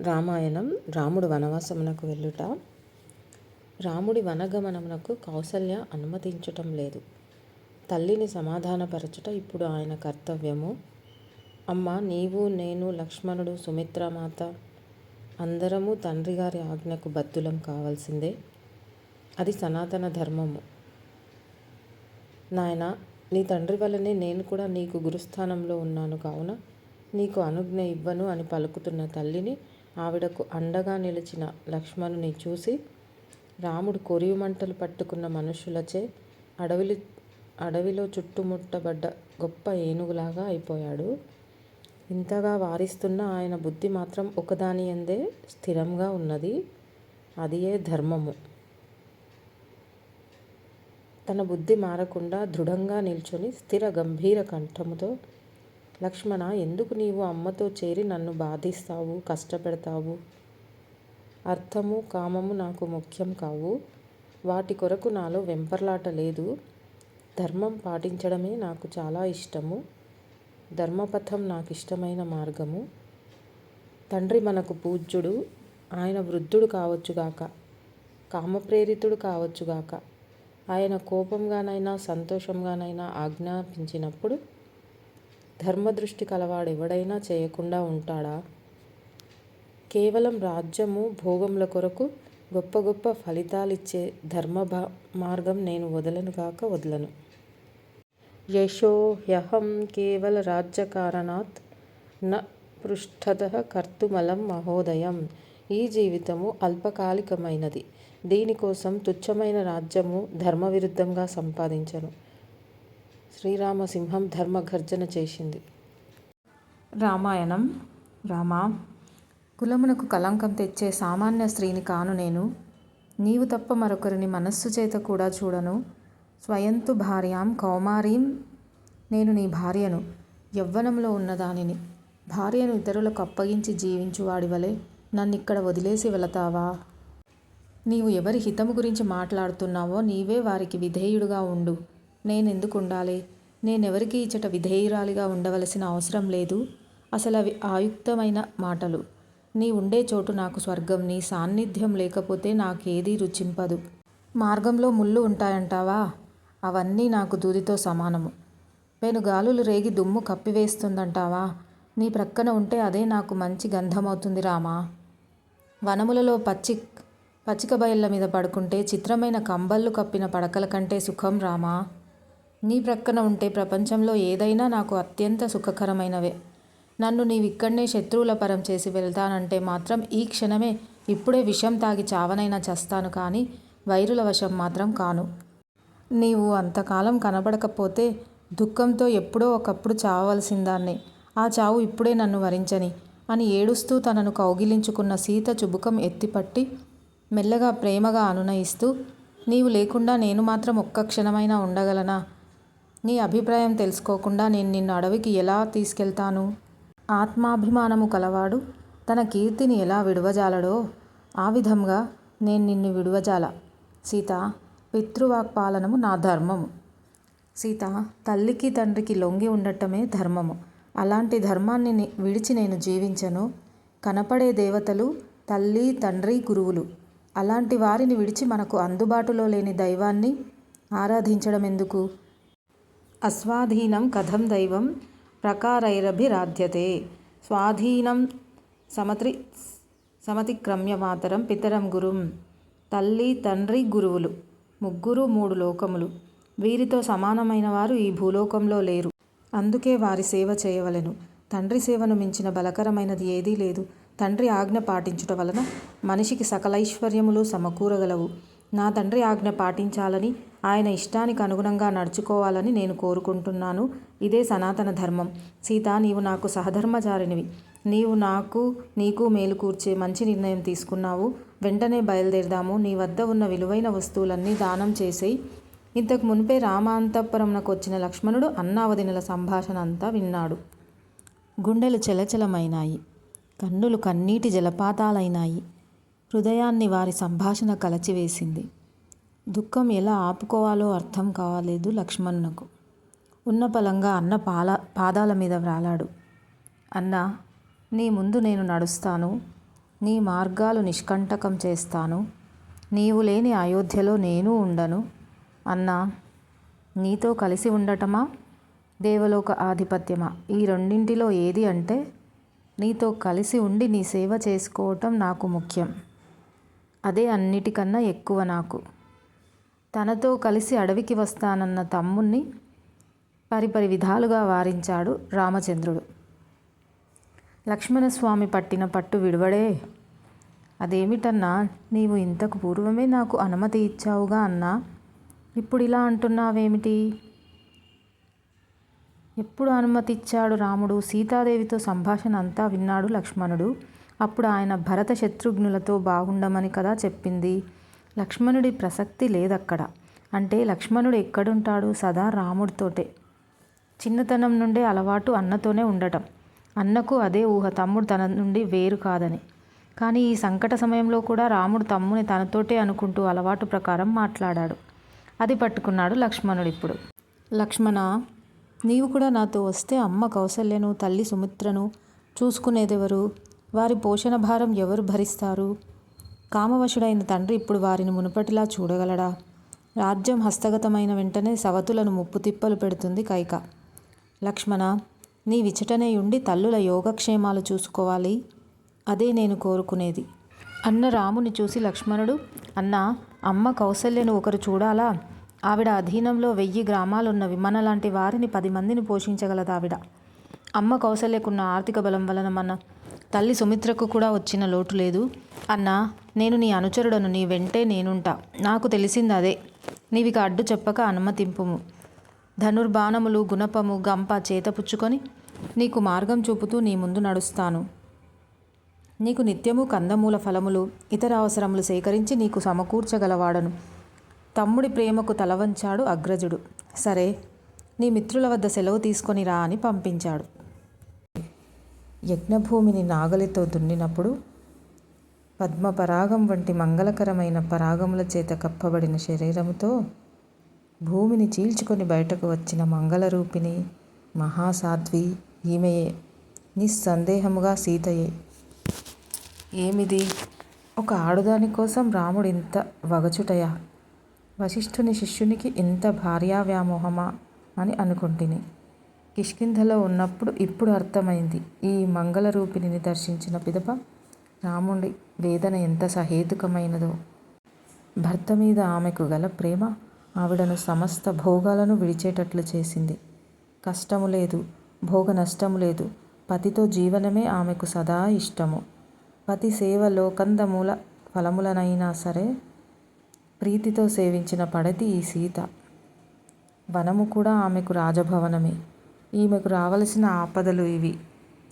రామాయణం రాముడు వనవాసమునకు వెళ్ళుట. రాముడి వనగమనమునకు కౌసల్య అనుమతించటం లేదు. తల్లిని సమాధానపరచుట ఇప్పుడు ఆయన కర్తవ్యము. అమ్మ నీవు నేను లక్ష్మణుడు సుమిత్రమాత అందరము తండ్రిగారి ఆజ్ఞకు బద్దులం కావాల్సిందే. అది సనాతన ధర్మము. నాయన నీ తండ్రి వల్లనే నేను కూడా నీకు గురుస్థానంలో ఉన్నాను కావున నీకు అనుజ్ఞ ఇవ్వను అని పలుకుతున్న తల్లిని ఆవిడకు అండగా నిలిచిన లక్ష్మణుని చూసి రాముడు కొరివి మంటలు పట్టుకున్న మనుషులచే అడవిలి అడవిలో చుట్టుముట్టబడ్డ గొప్ప ఏనుగులాగా అయిపోయాడు. ఇంతగా వారిస్తున్న ఆయన బుద్ధి మాత్రం ఒకదాని ఎందే స్థిరంగా ఉన్నది. అదియే ధర్మము. తన బుద్ధి మారకుండా దృఢంగా నిల్చొని స్థిర గంభీర కంఠముతో లక్ష్మణ ఎందుకు నీవు అమ్మతో చేరి నన్ను బాధిస్తావు కష్టపెడతావు? అర్థము కామము నాకు ముఖ్యం కావు. వాటి కొరకు నాలో వెంపర్లాట లేదు. ధర్మం పాటించడమే నాకు చాలా ఇష్టము. ధర్మపథం నాకు ఇష్టమైన మార్గము. తండ్రి మనకు పూజ్యుడు ఆయన వృద్ధుడు కావచ్చుగాక కామప్రేరితుడు కావచ్చుగాక ఆయన కోపంగానైనా సంతోషంగానైనా ఆజ్ఞాపించినప్పుడు ధర్మదృష్టి కలవాడెవడైనా చేయకుండా ఉంటాడా? కేవలం రాజ్యము భోగముల కొరకు గొప్ప గొప్ప ఫలితాలిచ్చే ధర్మ మార్గం నేను వదలను కాక వదలను. యశోహ్యహం కేవల రాజ్యకారణాత్ న పృష్ఠత కర్తుమలం మహోదయం. ఈ జీవితము అల్పకాలికమైనది. దీనికోసం తుచ్చమైన రాజ్యము ధర్మవిరుద్ధంగా సంపాదించను. శ్రీరామసింహం ధర్మగర్జన చేసింది. రామాయణం రామా కులమునకు కలంకం తెచ్చే సామాన్య స్త్రీని కాను నేను. నీవు తప్ప మరొకరిని మనస్సు చేత కూడా చూడను. స్వయంతు భార్యాం కౌమారీం నేను నీ భార్యను యవ్వనంలో ఉన్నదానిని. భార్యను ఇతరులకు అప్పగించి జీవించువాడి వలె నన్నిక్కడ వదిలేసి వెళతావా? నీవు ఎవరి హితము గురించి మాట్లాడుతున్నావో నీవే వారికి విధేయుడుగా ఉండు. నేను ఎందుకు ఉండాలి నేనెవరికి ఇచ్చట విధేయురాలిగా ఉండవలసిన అవసరం లేదు. అసలు అవి ఆయుక్తమైన మాటలు. నీ ఉండే చోటు నాకు స్వర్గం నీ సాన్నిధ్యం లేకపోతే నాకేదీ రుచింపదు. మార్గంలో ముళ్ళు ఉంటాయంటావా? అవన్నీ నాకు దూదితో సమానము. పెనుగాలులు రేగి దుమ్ము కప్పివేస్తుందంటావా? నీ ప్రక్కన ఉంటే అదే నాకు మంచి గంధమవుతుంది రామా. వనములలో పచ్చి పచ్చిక బయళ్ళ మీద పడుకుంటే చిత్రమైన కంబళ్ళు కప్పిన పడకల కంటే సుఖం రామా. నీ ప్రక్కన ఉంటే ప్రపంచంలో ఏదైనా నాకు అత్యంత సుఖకరమైనవే. నన్ను నీవిక్కడనే శత్రువుల పరం చేసి వెళ్తానంటే మాత్రం ఈ క్షణమే ఇప్పుడే విషం తాగి చావనైనా చస్తాను కానీ వైరుల వశం మాత్రం కాను. నీవు అంతకాలం కనబడకపోతే దుఃఖంతో ఎప్పుడో ఒకప్పుడు చావవలసిందాన్నే. ఆ చావు ఇప్పుడే నన్ను వరించని అని ఏడుస్తూ తనను కౌగిలించుకున్న సీత చుబుకం ఎత్తిపట్టి మెల్లగా ప్రేమగా అనునయిస్తూ నీవు లేకుండా నేను మాత్రం ఒక్క క్షణమైనా ఉండగలనా? నీ అభిప్రాయం తెలుసుకోకుండా నేను నిన్ను అడవికి ఎలా తీసుకెళ్తాను? ఆత్మాభిమానము కలవాడు తన కీర్తిని ఎలా విడవజాలడో ఆ విధంగా నేను నిన్ను విడవజాల. సీత పితృవాక్పాలనము నా ధర్మము. సీత తల్లికి తండ్రికి లొంగి ఉండటమే ధర్మము. అలాంటి ధర్మాన్ని విడిచి నేను జీవించను. కనపడే దేవతలు తల్లి తండ్రి గురువులు. అలాంటి వారిని విడిచి మనకు అందుబాటులో లేని దైవాన్ని ఆరాధించడం ఎందుకు అస్వాధీనం కథం దైవం ప్రకారైరభిరాధ్యతే. స్వాధీనం సమత్రి సమతిక్రమ్య మాతరం పితరం గురుం తల్లి తండ్రి గురువులు ముగ్గురు మూడు లోకములు. వీరితో సమానమైన వారు ఈ భూలోకంలో లేరు. అందుకే వారి సేవ చేయవలెను. తండ్రి సేవను మించిన బలకరమైనది ఏదీ లేదు. తండ్రి ఆజ్ఞ పాటించుట వలన మనిషికి సకలైశ్వర్యములు సమకూరగలవు. నా తండ్రి ఆజ్ఞ పాటించాలని ఆయన ఇష్టానికి అనుగుణంగా నడుచుకోవాలని నేను కోరుకుంటున్నాను. ఇదే సనాతన ధర్మం. సీత నీవు నాకు సహధర్మచారినివి. నీవు నాకు నీకు మేలు కూర్చే మంచి నిర్ణయం తీసుకున్నావు. వెంటనే బయలుదేరదాము. నీ వద్ద ఉన్న విలువైన వస్తువులన్నీ దానం చేసేయి. ఇంతకు మునిపే రామాంతపురంకు వచ్చిన లక్ష్మణుడు అన్నావదినల సంభాషణ అంతా విన్నాడు. గుండెలు చలచలమైనాయి. కన్నులు కన్నీటి జలపాతాలైనాయి. హృదయాన్ని వారి సంభాషణ కలచివేసింది. దుఃఖం ఎలా ఆపుకోవాలో అర్థం కాలేదు లక్ష్మణ్కు ఉన్న పలంగా అన్న పాల పాదాల మీద వ్రాలాడు. అన్న నీ ముందు నేను నడుస్తాను. నీ మార్గాలు నిష్కంటకం చేస్తాను. నీవు లేని అయోధ్యలో నేను ఉండను. అన్నా నీతో కలిసి ఉండటమా? దేవలోక ఆధిపత్యమా? ఈ రెండింటిలో ఏది అంటే నీతో కలిసి ఉండి నీ సేవ చేసుకోవటం నాకు ముఖ్యం. అదే అన్నిటికన్నా ఎక్కువ నాకు. తనతో కలిసి అడవికి వస్తానన్న తమ్ముణ్ణి పరిపరి విధాలుగా వారించాడు రామచంద్రుడు. లక్ష్మణస్వామి పట్టిన పట్టు విడువడే. అదేమిటన్నా నీవు ఇంతకు పూర్వమే నాకు అనుమతి ఇచ్చావుగా అన్నా. ఇప్పుడు ఇలా అంటున్నావేమిటి? ఎప్పుడు అనుమతి ఇచ్చాడు రాముడు? సీతాదేవితో సంభాషణ అంతా విన్నాడు లక్ష్మణుడు. అప్పుడు ఆయన భరత శత్రుఘ్నులతో బాగుండమని కదా చెప్పింది. లక్ష్మణుడి ప్రసక్తి లేదక్కడ. అంటే లక్ష్మణుడు ఎక్కడుంటాడు? సదా రాముడితోటే. చిన్నతనం నుండే అలవాటు అన్నతోనే ఉండటం. అన్నకు అదే ఊహ. తమ్ముడు తన నుండి వేరు కాదని. కానీ ఈ సంకట సమయంలో కూడా రాముడు తమ్ముని తనతోటే అనుకుంటూ అలవాటు ప్రకారం మాట్లాడాడు. అది పట్టుకున్నాడు లక్ష్మణుడు ఇప్పుడు. లక్ష్మణ నీవు కూడా నాతో వస్తే అమ్మ కౌసల్యను తల్లి సుమిత్రను చూసుకునేదెవరు? వారి పోషణ భారం ఎవరు భరిస్తారు? కామవశుడైన తండ్రి ఇప్పుడు వారిని మునుపటిలా చూడగలడా? రాజ్యం హస్తగతమైన వెంటనే సవతులను ముప్పు తిప్పలు పెడుతుంది కైక. లక్ష్మణ నీ విచటనే ఉండి తల్లుల యోగక్షేమాలు చూసుకోవాలి. అదే నేను కోరుకునేది. అన్న రాముని చూసి లక్ష్మణుడు అన్న అమ్మ కౌసల్యను ఒకరు చూడాలా? ఆవిడ అధీనంలో వెయ్యి గ్రామాలున్నవి విమన లాంటి వారిని పది మందిని పోషించగలదావిడ. అమ్మ కౌసల్యకున్న ఆర్థిక బలం వలన మన తల్లి సుమిత్రకు కూడా వచ్చిన లోటు లేదు. అన్నా నేను నీ అనుచరుడను నీ వెంటే నేనుంటా. నాకు తెలిసింది అదే నీవిక అడ్డు చెప్పక అనుమతింపుము. ధనుర్బాణములు గుణపము గంప చేతపుచ్చుకొని నీకు మార్గం చూపుతూ నీ ముందు నడుస్తాను. నీకు నిత్యము కందమూల ఫలములు ఇతర అవసరములు సేకరించి నీకు సమకూర్చగలవాడను. తమ్ముడి ప్రేమకు తలవంచాడు అగ్రజుడు. సరే నీ మిత్రుల వద్ద సెలవు తీసుకొని రా అని పంపించాడు. యజ్ఞభూమిని నాగలితో దున్నినప్పుడు పద్మపరాగం వంటి మంగళకరమైన పరాగముల చేత కప్పబడిన శరీరముతో భూమిని చీల్చుకొని బయటకు వచ్చిన మంగళరూపిణి మహాసాధ్వి ఈమెయే. నిస్సందేహముగా సీతయే. ఏమిది? ఒక ఆడుదాని కోసం రాముడు ఇంత వగచుటయా? వశిష్ఠుని శిష్యునికి ఇంత భార్యా వ్యామోహమా అని అనుకుంటుని. కిష్కింధలో ఉన్నప్పుడు ఇప్పుడు అర్థమైంది ఈ మంగళరూపిణిని దర్శించిన పిదప రాముడి వేదన ఎంత సహేతుకమైనదో. భర్త మీద ఆమెకు గల ప్రేమ ఆవిడను సమస్త భోగాలను విడిచేటట్లు చేసింది. కష్టము లేదు భోగ నష్టము లేదు. పతితో జీవనమే ఆమెకు సదా ఇష్టము. పతి సేవ లోకందమూల ఫలములనైనా సరే ప్రీతితో సేవించిన పడతి ఈ సీత. వనము కూడా ఆమెకు రాజభవనమే. ఈమెకు రావలసిన ఆపదలు ఇవి.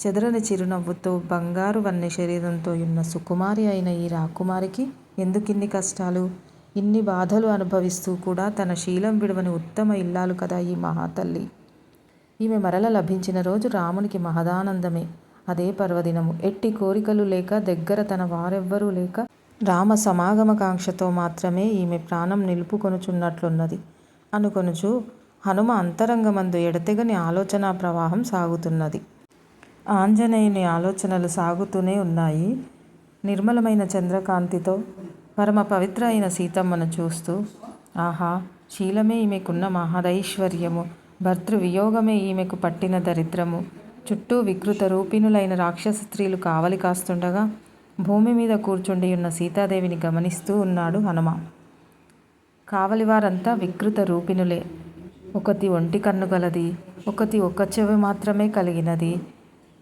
చెదరని చిరునవ్వుతో బంగారు వన్నె శరీరంతో ఉన్న సుకుమారి అయిన ఈ రాకుమారికి ఎందుకిన్ని కష్టాలు? ఇన్ని బాధలు అనుభవిస్తూ కూడా తన శీలం విడవని ఉత్తమ ఇల్లాలు కదా ఈ మహాతల్లి. ఈమె మరల లభించిన రోజు రామునికి మహదానందమే. అదే పర్వదినము. ఎట్టి కోరికలు లేక దగ్గర తన వారెవ్వరూ లేక రామ సమాగమకాంక్షతో మాత్రమే ఈమె ప్రాణం నిలుపుకొనుచున్నట్లున్నది. అనుకొనుచు హనుమ అంతరంగమందు ఎడతెగని ఆలోచనా ప్రవాహం సాగుతున్నది. ఆంజనేయుని ఆలోచనలు సాగుతూనే ఉన్నాయి. నిర్మలమైన చంద్రకాంతితో పరమ పవిత్ర అయిన సీతమ్మను చూస్తూ ఆహా శీలమే ఈమెకున్న మహదైశ్వర్యము. భర్తృవియోగమే ఈమెకు పట్టిన దరిద్రము. చుట్టూ వికృత రూపిణులైన రాక్షస స్త్రీలు కావలి కాస్తుండగా భూమి మీద కూర్చుండి ఉన్న సీతాదేవిని గమనిస్తూ ఉన్నాడు హనుమ. కావలివారంతా వికృత రూపిణులే. ఒకటి ఒంటి కన్ను గలది ఒకటి ఒక్క చెవి మాత్రమే కలిగినది.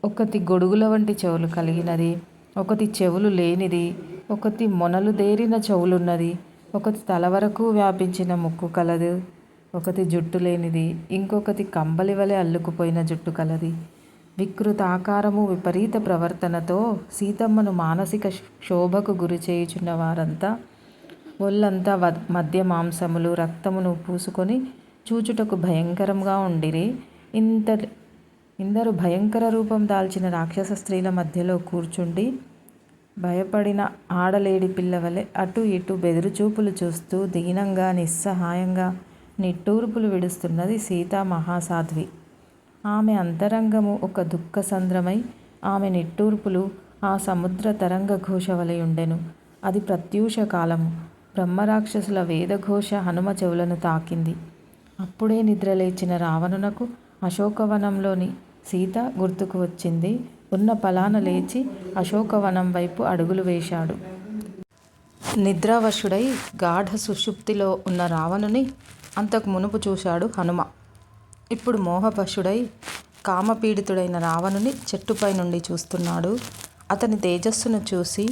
ఒకటి గొడుగుల వంటి చెవులు కలిగినది ఒకటి చెవులు లేనిది ఒకటి మొనలు దేరిన చెవులున్నది ఒకటి తల వరకు వ్యాపించిన ముక్కు కలదు ఒకటి జుట్టు లేనిది ఇంకొకటి కంబలి వలె అల్లుకుపోయిన జుట్టు కలది. వికృత ఆకారము విపరీత ప్రవర్తనతో సీతమ్మను మానసిక శోభకు గురి చేయుచున్న వారంతా ఒళ్ళంతా వ మధ్య మాంసములు రక్తమును పూసుకొని చూచుటకు భయంకరంగా ఉండిరి. ఇంత ఇందరు భయంకర రూపం దాల్చిన రాక్షస స్త్రీల మధ్యలో కూర్చుండి భయపడిన ఆడలేడి పిల్లవలే అటు ఇటు బెదురుచూపులు చూస్తూ దీనంగా నిస్సహాయంగా నిట్టూర్పులు విడుస్తున్నది సీతా మహాసాధ్వి ఆమె అంతరంగము ఒక దుఃఖ సంద్రమై ఆమె నిట్టూర్పులు ఆ సముద్ర తరంగ ఘోష వలె ఉండెను. అది ప్రత్యూష కాలము. బ్రహ్మరాక్షసుల వేదఘోష హనుమ చెవులను తాకింది. అప్పుడే నిద్రలేచిన రావణునకు అశోకవనంలోని సీత గుర్తుకు వచ్చింది. ఉన్న పలాన లేచి అశోకవనం వైపు అడుగులు వేశాడు. నిద్రావశుడై గాఢ సుషుప్తిలో ఉన్న రావణుని అంతకు మునుపు చూశాడు హనుమ. ఇప్పుడు మోహపశుడై కామపీడితుడైన రావణుని చెట్టుపై నుండి చూస్తున్నాడు. అతని తేజస్సును చూసి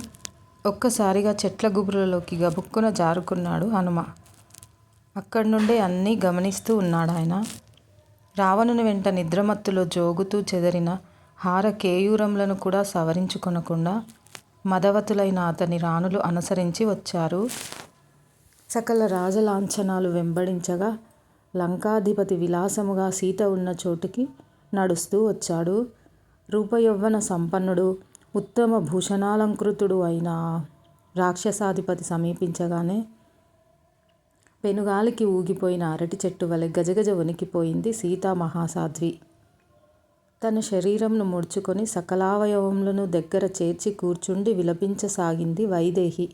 ఒక్కసారిగా చెట్ల గుబురులలోకి గబుక్కున జారుకున్నాడు హనుమ. అక్కడి నుండే అన్నీ గమనిస్తూ ఉన్నాడాయన. రావణుని వెంట నిద్రమత్తులో జోగుతూ చెదరిన హార కేయూరములను కూడా సవరించుకొనకుండా మదవతులైన అతని రాణులు అనుసరించి వచ్చారు. సకల రాజలాంఛనాలు వెంబడించగా లంకాధిపతి విలాసముగా సీత ఉన్న చోటుకి నడుస్తూ వచ్చాడు. రూపయౌవన సంపన్నుడు, ఉత్తమ భూషణాలంకృతుడు అయిన రాక్షసాధిపతి సమీపించగానే పెనుగాలికి ఊగిపోయిన అరటి చెట్టు వలె గజగజ వణికిపోయింది సీతామహాసాధ్వి. తన శరీరంను ముడుచుకొని సకలావయవములను దగ్గర చేర్చి కూర్చుండి విలపించసాగింది వైదేహి.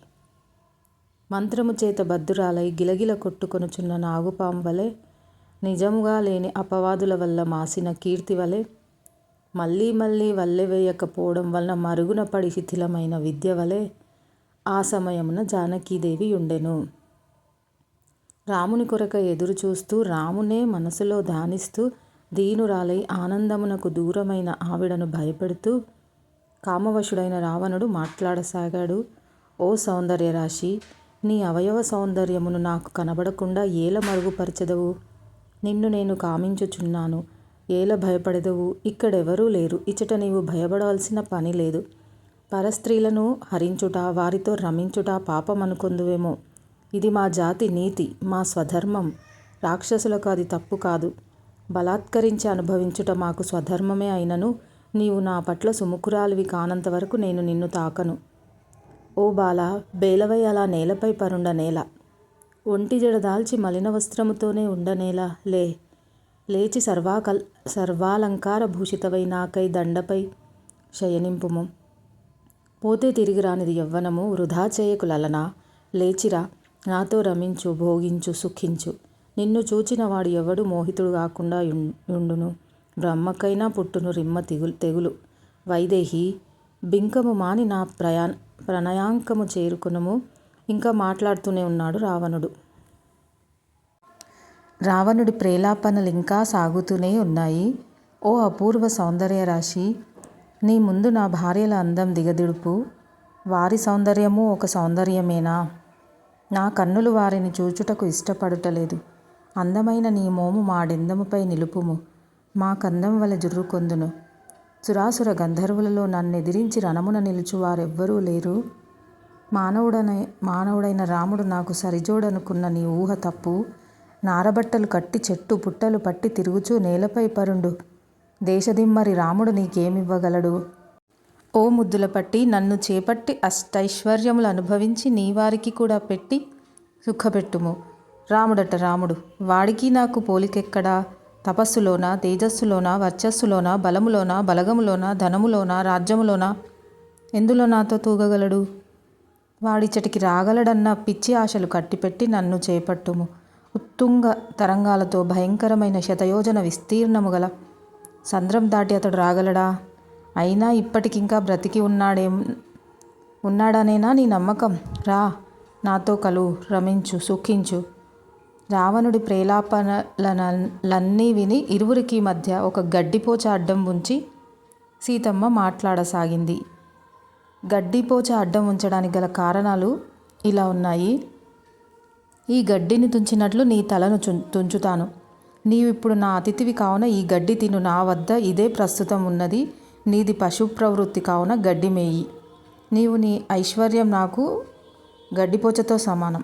మంత్రము చేత భద్రురాలై గిలగిల కొట్టుకొనుచున్న నాగుపాం వలె, నిజముగా లేని అపవాదుల వల్ల మాసిన కీర్తి వలె మళ్ళీ మళ్ళీ వల్లెవేయకపోవడం వలన మరుగున పడి శిథిలమైన విద్యవలె ఆ సమయమున జానకీదేవి ఉండెను రాముని కొరక ఎదురు చూస్తూ రామునే మనసులో ధ్యానిస్తూ దీనురాలై ఆనందమునకు దూరమైన ఆవిడను భయపెడుతూ కామవశుడైన రావణుడు మాట్లాడసాగాడు. ఓ సౌందర్యరాశి నీ అవయవ సౌందర్యమును నాకు కనబడకుండా ఏల మరుగుపరచదవు నిన్ను నేను కామించుచున్నాను. ఏల భయపడదవు ఇక్కడెవరూ లేరు. ఇచట నీవు భయపడవలసిన పని లేదు పరస్త్రీలను హరించుట, వారితో రమించుట పాపమనుకొందువేమో. ఇది మా జాతి నీతి, మా స్వధర్మం. రాక్షసులకు అది తప్పు కాదు బలాత్కరించి అనుభవించుట మాకు స్వధర్మమే అయినను నీవు నా పట్ల సుముఖురాలివి కానంతవరకు నేను నిన్ను తాకను. ఓ బాలా! బేలవై అలా నేలపై పరుండ నేల ఒంటి జడదాల్చి దాల్చి మలినవస్త్రముతోనే ఉండనేల? లే! లేచి సర్వాలంకార భూషితవై నాకై దండపై శయనింపుము. పోతే తిరిగిరానిది యవ్వనము. వృధా చేయకు లలనా! లేచిరా! నాతో రమించు, భోగించు, సుఖించు. నిన్ను చూచినవాడు ఎవడు మోహితుడు కాకుండా యుండును? బ్రహ్మకైనా పుట్టును రిమ్మ తెగులు. వైదేహి బింకము మాని నా ప్రణయాంకము చేరుకునము ఇంకా మాట్లాడుతూనే ఉన్నాడు రావణుడు. రావణుడి ప్రేలాపనలు ఇంకా సాగుతూనే ఉన్నాయి. ఓ అపూర్వ సౌందర్యరాశీ! నీ ముందు నా భార్యల అందం దిగదిడుపు వారి సౌందర్యము ఒక సౌందర్యమేనా? నా కన్నులు వారిని చూచుటకు ఇష్టపడుటలేదు. అందమైన నీ మోము మా డెందముపై నిలుపుము. మా కందం వలె జుర్రుకొందును. సురాసుర గంధర్వులలో నన్నెదిరించి రణమున నిలుచు వారెవ్వరూ లేరు. మానవుడైన రాముడు నాకు సరిజోడనుకున్న నీ ఊహ తప్పు. నారబట్టలు కట్టి చెట్టు పుట్టలు పట్టి తిరుగుచూ నేలపై పరుండు దేశదిమ్మరి రాముడు నీకేమివ్వగలడు? ఓ ముద్దులపట్టి! నన్ను చేపట్టి అష్టైశ్వర్యములు అనుభవించి నీ వారికి కూడా పెట్టి సుఖపెట్టుము. రాముడట రాముడు! వాడికి నాకు పోలికెక్కడ? తపస్సులోనా? తేజస్సులోనా? వర్చస్సులోనా? బలములోనా? బలగములోనా? ధనములోనా? రాజ్యములోనా? ఎందులో నాతో తూగగలడు? వాడిచటికి రాగలడన్న పిచ్చి ఆశలు కట్టిపెట్టి నన్ను చేపట్టుము. ఉత్తుంగ తరంగాలతో భయంకరమైన శతయోజన విస్తీర్ణము గల సంద్రం దాటి అతడు రాగలడా? అయినా ఇప్పటికింకా బ్రతికి ఉన్నాడనేనా నీ నమ్మకం? రా! నాతో కలు రమించు, సుఖించు. రావణుడి ప్రేలాపనలన్నీ విని ఇరువురికి మధ్య ఒక గడ్డిపోచ అడ్డం ఉంచి సీతమ్మ మాట్లాడసాగింది. గడ్డిపోచ అడ్డం ఉంచడానికి గల కారణాలు ఇలా ఉన్నాయి. ఈ గడ్డిని తుంచినట్లు నీ తలను తుంచుతాను. నీవిప్పుడు నా అతిథివి కావున ఈ గడ్డి తిను నా వద్ద ఇదే ప్రస్తుతం ఉన్నది నీది పశు ప్రవృత్తి కావున గడ్డి మేయి. నీవు నీ ఐశ్వర్యం నాకు గడ్డిపోచతో సమానం.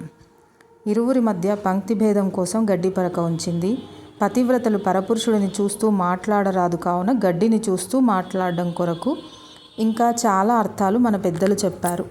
ఇరువురి మధ్య పంక్తి భేదం కోసం గడ్డి పరక ఉంచింది పతివ్రతలు పరపురుషుడిని చూస్తూ మాట్లాడరాదు కావున గడ్డిని చూస్తూ మాట్లాడడం కొరకు ఇంకా చాలా అర్థాలు మన పెద్దలు చెప్పారు.